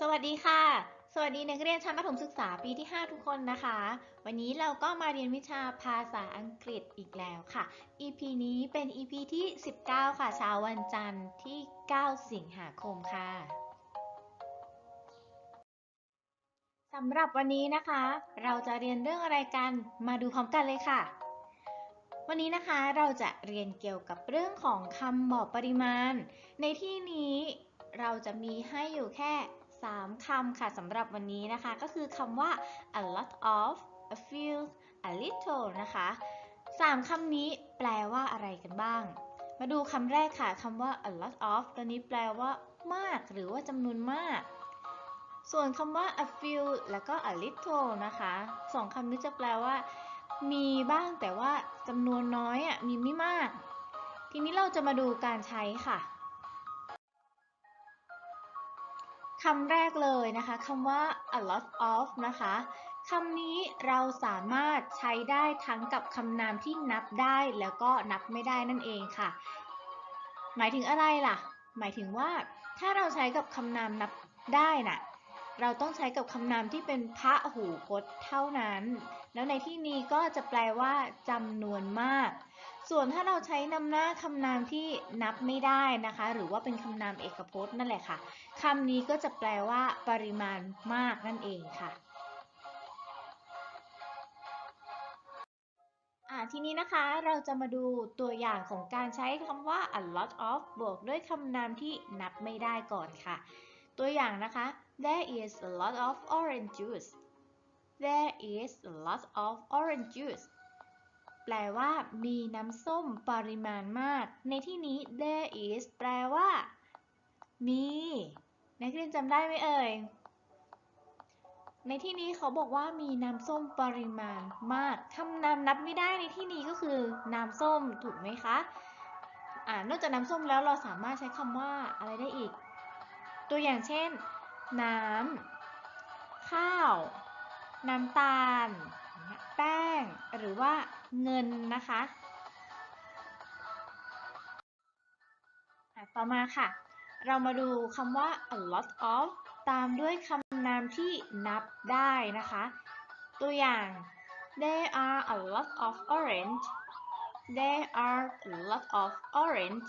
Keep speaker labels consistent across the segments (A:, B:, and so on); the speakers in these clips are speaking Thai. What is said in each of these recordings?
A: สวัสดีค่ะ สวัสดีนักเรียนชั้นประถมศึกษาปีที่ 5 ทุกคนนะคะ วันนี้เราก็มาเรียนวิชาภาษาอังกฤษอีกแล้วค่ะ EP นี้เป็น EP ที่ 19 ค่ะเช้าวันจันทร์ที่ 9 สิงหาคมค่ะสำหรับวันนี้นะคะ เราจะเรียนเรื่องอะไรกัน มาดูพร้อมกันเลยค่ะ วันนี้นะคะเราจะเรียนเกี่ยวกับเรื่องของคำบอกปริมาณ ในที่นี้เราจะมีให้อยู่แค่ 3คำค่ะสำหรับวันนี้นะคะ ก็คือคำว่า a lot of a few a little นะคะ 3คำนี้แปลว่าอะไรกันบ้าง มาดูคำแรกค่ะคำว่า a lot of ตัวนี้แปลว่ามาก หรือว่าจำนวนมาก ส่วนคำว่า a few แล้วก็ a little นะคะสองคำนี้จะแปลว่า มีบ้างแต่ว่าจำนวนน้อยอะมีไม่มาก ทีนี้เราจะมาดูการใช้ค่ะ คำแรกเลยนะคะคำว่า a lot of นะคะคำนี้เราสามารถใช้ได้ทั้งกับคำนามที่นับได้แล้วก็นับไม่ได้นั่นเองค่ะ หมายถึงอะไรล่ะ หมายถึงว่าถ้าเราใช้กับคำนามนับได้น่ะเราต้องใช้กับคำนามที่เป็นพระหูพจน์เท่านั้น แล้วในที่นี้ก็จะแปลว่าจำนวนมาก ส่วนถ้าเราใช้นำหน้าคำนามที่นับไม่ได้นะคะ หรือว่าเป็นคำนามเอกพจน์นั่นแหละค่ะคำนี้ก็จะแปลว่า ปริมาณมากนั่นเองค่ะทีนี้นะคะเราจะมาดูตัวอย่างของการใช้คำว่า a lot of บวกด้วยคำนามที่นับไม่ได้ก่อนค่ะ ตัวอย่างนะคะ there is a lot of orange juice there is a lot of orange juice แปลว่า มีน้ำส้มปริมาณมาก ในที่นี้ there is แปลว่า มี นักเรียนจำได้ไหมเอ่ย ในที่นี้เขาบอกว่ามีน้ำส้มปริมาณมากคำนามนับไม่ได้ในที่นี้ก็คือน้ำส้มถูกไหมคะอ่านอกจากน้ำส้มแล้วเราสามารถใช้คำว่าอะไรได้อีก ตัวอย่างเช่น น้ำข้าว น้ำตาล รือว่าเงินนะคะต่อมาค่ะ เรามาดูคำว่า a lot of ตามด้วยคำนามที่นับได้นะคะ ตัวอย่าง there are a lot of orange there are a lot of orange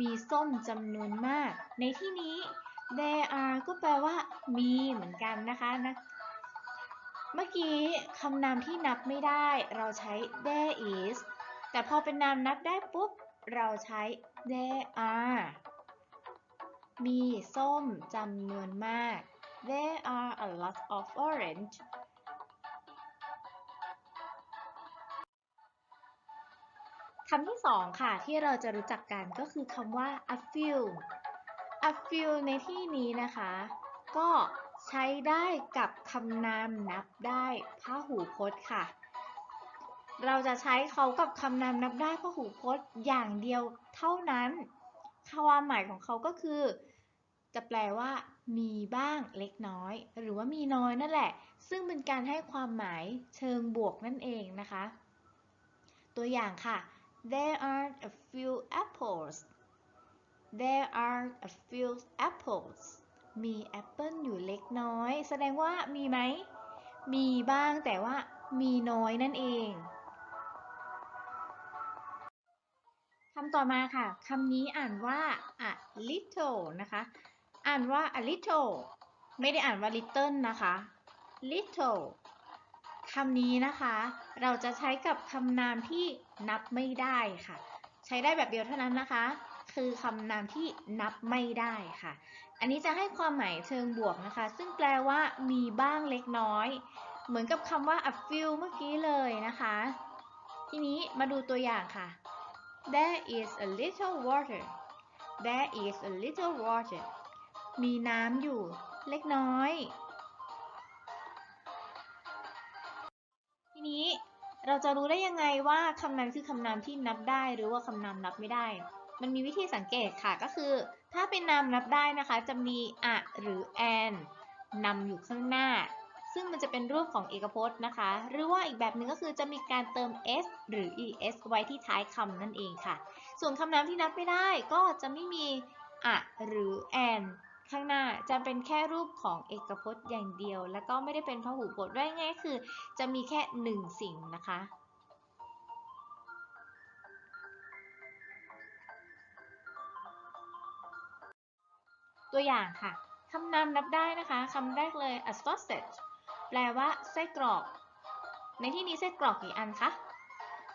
A: มีส้มจำนวนมาก ในที่นี้ there are ก็แปลว่ามีเหมือนกันนะคะนะ เมื่อกี้คำนามที่นับไม่ได้ เราใช้ there is แต่พอเป็นนามนับได้ปุ๊บ เราใช้ there are มีส้มจำนวนมาก There are a lot of orange คำที่สองค่ะ ที่เราจะรู้จักกันก็คือคำว่า a few a few ในที่นี้นะคะ ก็ ใช้ได้กับคำนามนับได้พหูพจน์ค่ะ เราจะใช้เขากับคำนามนับได้พหูพจน์อย่างเดียวเท่านั้นความหมายของเขาก็คือ จะแปลว่า มีบ้างเล็กน้อย หรือว่ามีน้อยนั่นแหละ ซึ่งเป็นการให้ความหมายเชิงบวกนั่นเองนะคะ ตัวอย่างค่ะ there are a few apples there are a few apples มีแอปเปิลอยู่เล็กน้อย แสดงว่ามีไหม มีบ้างแต่ว่ามีน้อยนั่นเองคำต่อมาค่ะคำนี้อ่านว่า a little นะคะ อ่านว่า a little ไม่ได้อ่านว่า little นะคะ little คำนี้นะคะ เราจะใช้กับคำนามที่นับไม่ได้ค่ะ ใช้ได้แบบเดียวเท่านั้นนะคะ คือคำนามที่นับไม่ได้ค่ะ อันนี้จะให้ความหมายเชิงบวกนะคะ ซึ่งแปลว่ามีบ้างเล็กน้อย เหมือนกับคำว่า a few เมื่อกี้เลยนะคะ ทีนี้มาดูตัวอย่างค่ะ There is a little water There is a little water มีน้ำอยู่เล็กน้อย ทีนี้เราจะรู้ได้ยังไงว่าคำนั้นคือคำนามที่นับได้หรือว่าคำนามนับไม่ได้ มันมีวิธีสังเกตค่ะก็คือ ถ้าเป็นนามนับได้นะคะ จะมีอะหรือ and นำอยู่ข้างหน้า ซึ่งมันจะเป็นรูปของเอกพจน์นะคะ หรือว่าอีกแบบหนึ่งก็คือจะมีการเติม s หรือ es ไว้ที่ท้ายคำนั่นเองค่ะ ส่วนคำนามที่นับไม่ได้ก็จะไม่มีอะหรือ and ข้างหน้าจะเป็นแค่รูปของเอกพจน์อย่างเดียว แล้วก็ไม่ได้เป็นพหูพจน์ด้วยง่ายคือ จะมีแค่หนึ่งสิ่งนะคะ ตัวอย่างค่ะคำนามนับได้นะคะคำแรกเลย a sausage แปลว่าไส้กรอก ในที่นี้ไส้กรอกกี่อันคะ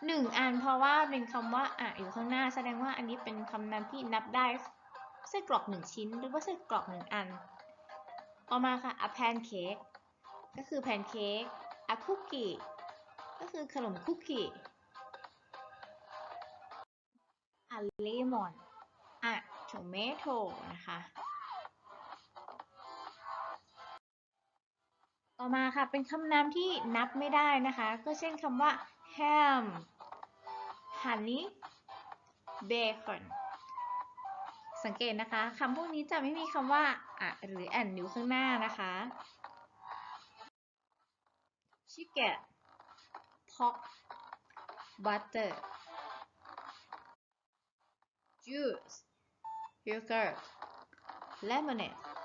A: หนึ่งอันเพราะว่าเป็นคำว่าอะอยู่ข้างหน้า แสดงว่าอันนี้เป็นคำนามที่นับได้ไส้กรอกหนึ่งชิ้น หรือว่าไส้กรอกหนึ่งอัน ต่อมาค่ะ a pancake ก็คือแพนเค้ก a cookie ก็คือขนมคุกกี้ a lemon a tomato นะคะ ต่อมาค่ะเป็นคำนามที่นับไม่ได้นะคะ ก็เช่นคำว่า ham honey bacon สังเกตนะคะคำพวกนี้จะไม่มีคำว่าอะหรือแอนนิ้วข้างหน้านะคะ chicken pork butter juice yogurt lemonade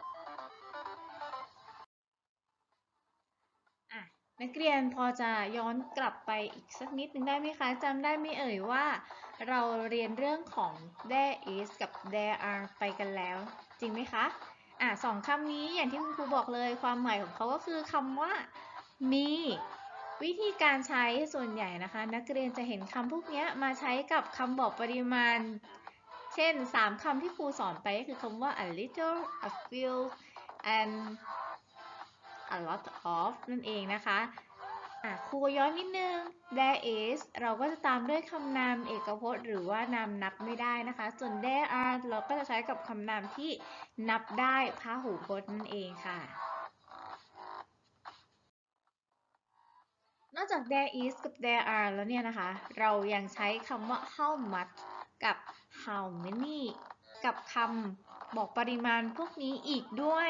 A: นักเรียนพอจะย้อนกลับไปอีกสักนิดนึงได้ไหมคะจำได้ไหมเอ่ยว่า เราเรียนเรื่องของ there is กับ there are ไปกันแล้ว จริงไหมคะอะสองคำนี้อย่างที่คุณครูบอกเลยความหมายของเขาก็คือคำว่ามีวิธีการใช้ส่วนใหญ่นะคะ นักเรียนจะเห็นคำพวกนี้มาใช้กับคำบอกปริมาณ เช่น 3คำที่ครูสอนไปก็คือคำว่า a little a few and a lot of นั่นเองนะคะอะครูย้อนนิดนึง there is เราก็จะตามด้วยคำนามเอกพจน์ หรือว่านามนับไม่ได้นะคะ ส่วน there are เราก็จะใช้กับคำนามที่นับได้พหูพจน์นั่นเองค่ะ นอกจาก there is กับ there are แล้วเนี่ยนะคะ เรายังใช้คำว่า how much กับ how many กับคำบอกปริมาณพวกนี้อีกด้วย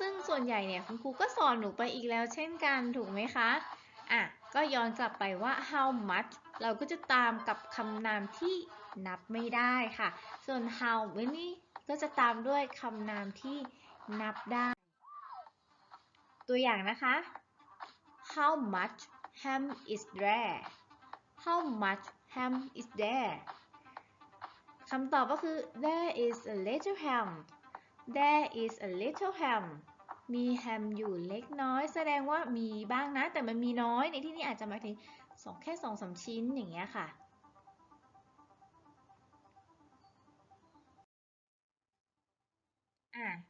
A: ซึ่งส่วนใหญ่เนี่ยคุณครูก็สอนหนูไปอีกแล้วเช่นกันถูกไหมคะอะก็ย้อนกลับไปว่า how much เราก็จะตามกับคำนามที่นับไม่ได้ค่ะ ส่วน how many ก็จะตามด้วยคำนามที่นับได้ ตัวอย่างนะคะ how much ham is there how much ham is there คำตอบก็คือ there is a little ham there is a little ham มีแฮมอยู่เล็กน้อย แสดงว่ามีบ้างนะ แต่มันมีน้อยในที่นี้อาจจะหมายถึงสองแค่สองสามชิ้นอย่างเงี้ยค่ะ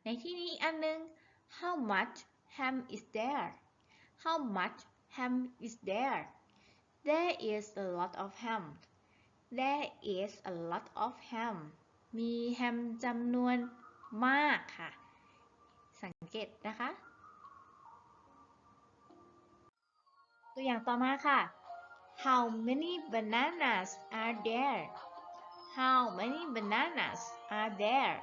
A: ในที่นี้อันนึง how much ham is there how much ham is there there is a lot of ham there is a lot of ham มีแฮมจำนวนมากค่ะ สังเกตนะคะ ตัวอย่างต่อมาค่ะ how many bananas are there how many bananas are there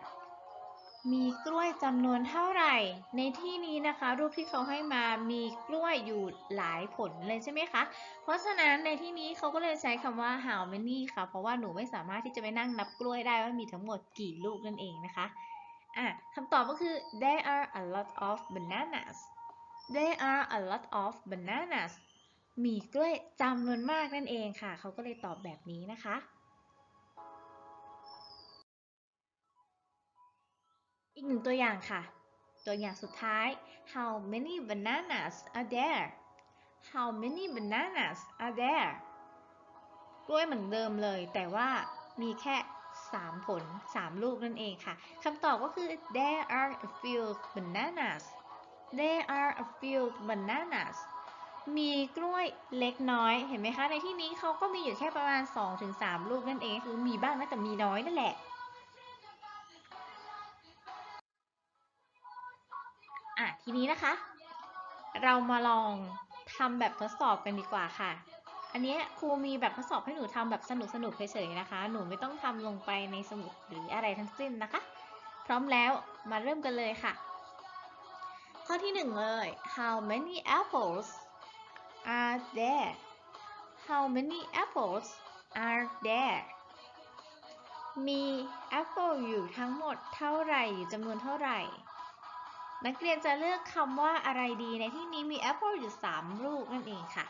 A: มีกล้วยจำนวนเท่าไหร่ ในที่นี้นะคะ รูปที่เขาให้มามีกล้วยอยู่หลายผลเลยใช่ไหมคะ เพราะฉะนั้นในที่นี้เขาก็เลยใช้คำว่า how many ค่ะ เพราะว่าหนูไม่สามารถที่จะไปนั่งนับกล้วยได้ว่ามีทั้งหมดกี่ลูกนั่นเองนะคะ อะคำตอบก็คือ there are a lot of bananas there are a lot of bananas มีกล้วยจำนวนมากนั่นเองค่ะ เขาก็เลยตอบแบบนี้นะคะอีกหนึ่งตัวอย่างค่ะ ตัวอย่างสุดท้าย how many bananas are there how many bananas are there กล้วยเหมือนเดิมเลย แต่ว่ามีแค่ 3 ผล 3 ลูกนั่นเองค่ะคำตอบก็คือ there are a few bananas there are a few bananas มีกล้วยเล็กน้อย เห็นไหมคะ ในที่นี้เขาก็มีอยู่แค่ประมาณ 2-3 ลูกนั่นเอง คือมีบ้างนะแต่มีน้อยนั่นแหละอะทีนี้นะคะ เรามาลองทำแบบทดสอบกันดีกว่าค่ะ อันนี้ครูมีแบบทดสอบให้หนูทำแบบสนุกสนุกเฉยๆนะคะ หนูไม่ต้องทำลงไปในสมุดหรืออะไรทั้งสิ้นนะคะ พร้อมแล้วมาเริ่มกันเลยค่ะ ข้อที่หนึ่งเลย how many apples are there how many apples are there มีแอปเปิลอยู่ทั้งหมดเท่าไหร่อยู่จำนวนเท่าไหร่ นักเรียนจะเลือกคำว่าอะไรดีในที่นี้มีแอปเปิลอยู่ 3 ลูกนั่นเองค่ะ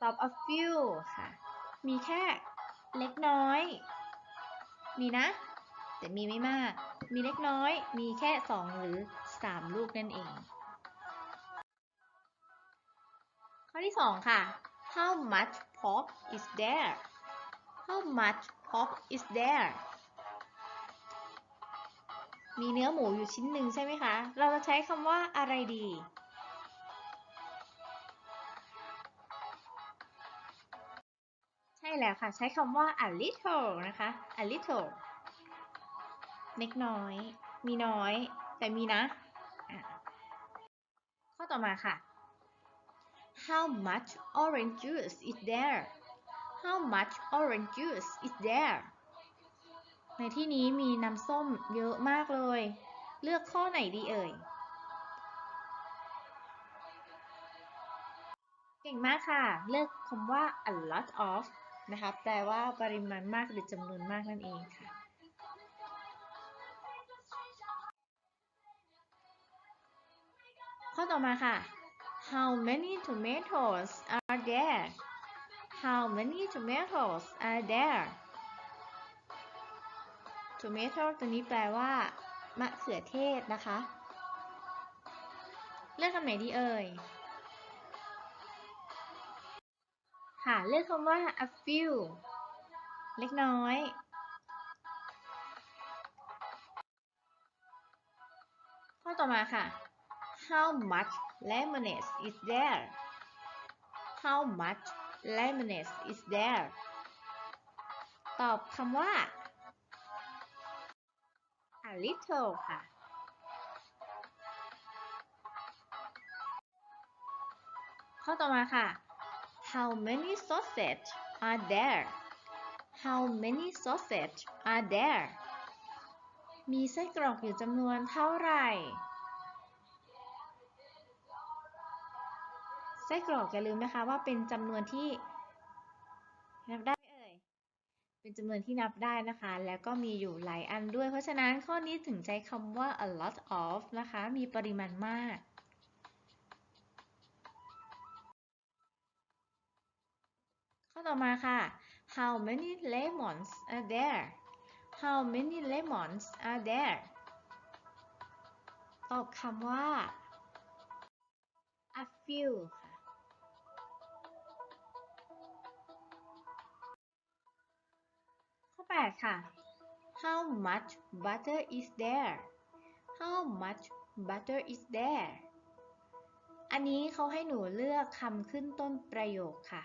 A: อ่าตอบ a few ค่ะ มีแค่เล็กน้อย มีนะ แต่มีไม่มาก มีเล็กน้อย มีแค่ 2 หรือ 3 ลูกนั่นเอง ข้อที่ 2 ค่ะ how much pork is there how much pork is there มีเนื้อหมูอยู่ชิ้นหนึ่งใช่ไหมคะ เราจะใช้คำว่าอะไรดี แล้วค่ะ ใช้คำว่า a little นะคะ a little เล็กน้อย มีน้อย แต่มีนะะข้อต่อมาค่ะ How much orange juice is there How much orange juice is there ในที่นี้มีน้ำส้มเยอะมากเลย เลือกข้อไหนดีเอ่ย เก่งมากค่ะ เลือกคำว่า a lot of นะคะแปลว่าปริมาณมากหรือจำนวนมากนั่นเองค่ะ ข้อต่อมาค่ะ How many tomatoes are there How many tomatoes are there tomato ตัวนี้แปลว่ามะเขือเทศนะคะ เลือกคำไหนดีเอ่ย ค่ะ เลือกคำว่า a few เล็กน้อย ข้อต่อมาค่ะ How much lemonade is there How much lemonade is there ตอบคำว่า a little ค่ะ ข้อต่อมาค่ะ How many sausage are there How many sausage are there มีไส้กรอกอยู่จำนวนเท่าไหร่ ไส้กรอกอย่าลืมนะคะว่าเป็นจำนวนที่นับได้เอ่ย เป็นจำนวนที่นับได้นะคะ แล้วก็มีอยู่หลายอันด้วย เพราะฉะนั้นข้อนี้ถึงใช้คำว่า a lot of นะคะ มีปริมาณมาก ต่อมาค่ะ How many lemons are there How many lemons are there ตอบคำว่า a few ค่ะ ข้อ 8 ค่ะ How much butter is there How much butter is there อันนี้เขาให้หนูเลือกคำขึ้นต้นประโยคค่ะ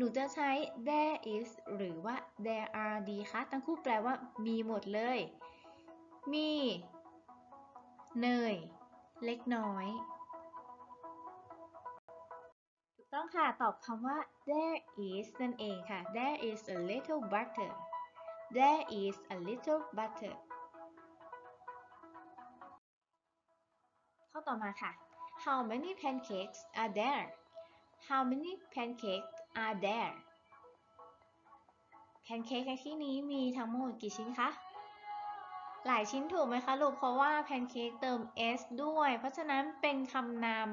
A: หนูจะใช้ there is หรือว่า there are ดีคะทั้งคู่แปลว่ามีหมดเลย มี เนย เล็กน้อย ถูกต้องค่ะ ตอบคำว่า there is นั่นเองค่ะ there is a little butter there is a little butter ข้อต่อมาค่ะ how many pancakes are there how many pancakes are there แพนเค้กในที่นี้มีทั้งหมดกี่ชิ้นคะ หลายชิ้นถูกไหมคะลูก เพราะว่าแพนเค้กเติม s ด้วย เพราะฉะนั้นเป็นคำนาม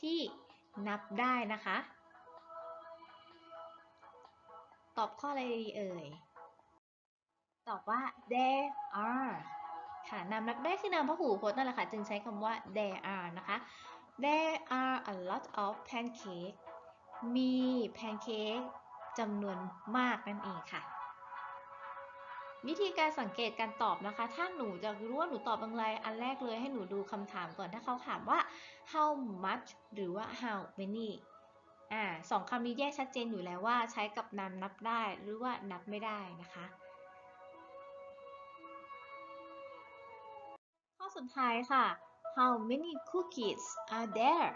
A: ที่นับได้นะคะ ตอบข้ออะไรดีเอ่ย ตอบว่า there are ค่ะนามนับได้คือนามพหูพจน์นั่นแหละค่ะ จึงใช้คำว่า there are นะคะ there are a lot of pancake มีแพนเค้กจำนวนมากนั่นเองค่ะ วิธีการสังเกตการตอบนะคะ ถ้าหนูจะรู้ว่าหนูตอบอย่างไร อันแรกเลยให้หนูดูคำถามก่อน ถ้าเขาถามว่า how much หรือว่า how many อ่าสองคำนี้แยกชัดเจนอยู่แล้วว่าใช้กับนามนับได้หรือว่านับไม่ได้นะคะ ข้อสุดท้ายค่ะ how many cookies are there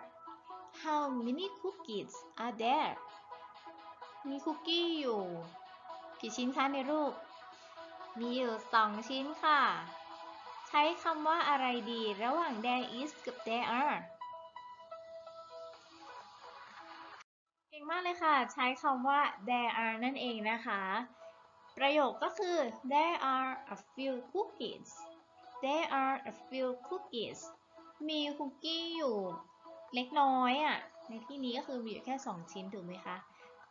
A: how many cookies are there มีคุกกี้อยู่ กี่ชิ้นคะในรูป มีอยู่สองชิ้นค่ะ ใช้คำว่าอะไรดีระหว่าง there is กับ there are เก่งมากเลยค่ะ ใช้คำว่า there are นั่นเองนะคะ ประโยคก็คือ there are a few cookies there are a few cookies มีคุกกี้อยู่ เล็กน้อยอะ่ะ ในที่นี้ก็คือมีอยู่แค่ 2 ชิ้นถูกไหมคะ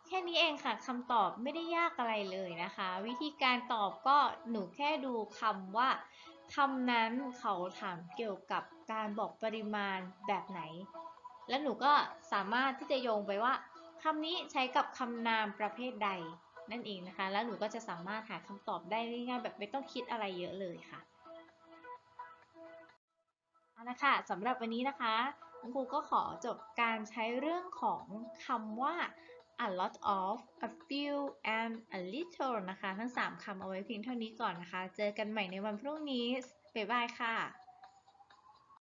A: แค่นี้เองค่ะคำตอบไม่ได้ยากอะไรเลยนะคะ วิธีการตอบก็หนูแค่ดูคำว่าคำนั้นเขาถามเกี่ยวกับการบอกปริมาณแบบไหน แล้วหนูก็สามารถที่จะโยงไปว่าคำนี้ใช้กับคำนามประเภทใดนั่นเองนะคะ แล้วหนูก็จะสามารถหาคำตอบได้ง่ายๆแบบไม่ต้องคิดอะไรเยอะเลยค่ะเอาละค่ะสำหรับวันนี้นะคะ ครูก็ขอจบการใช้เรื่องของคำว่า a lot of a few and a little นะคะ ทั้ง 3คำเอาไว้เพียงเท่านี้ก่อนนะคะ เจอกันใหม่ในวันพรุ่งนี้ บ๊ายบายค่ะ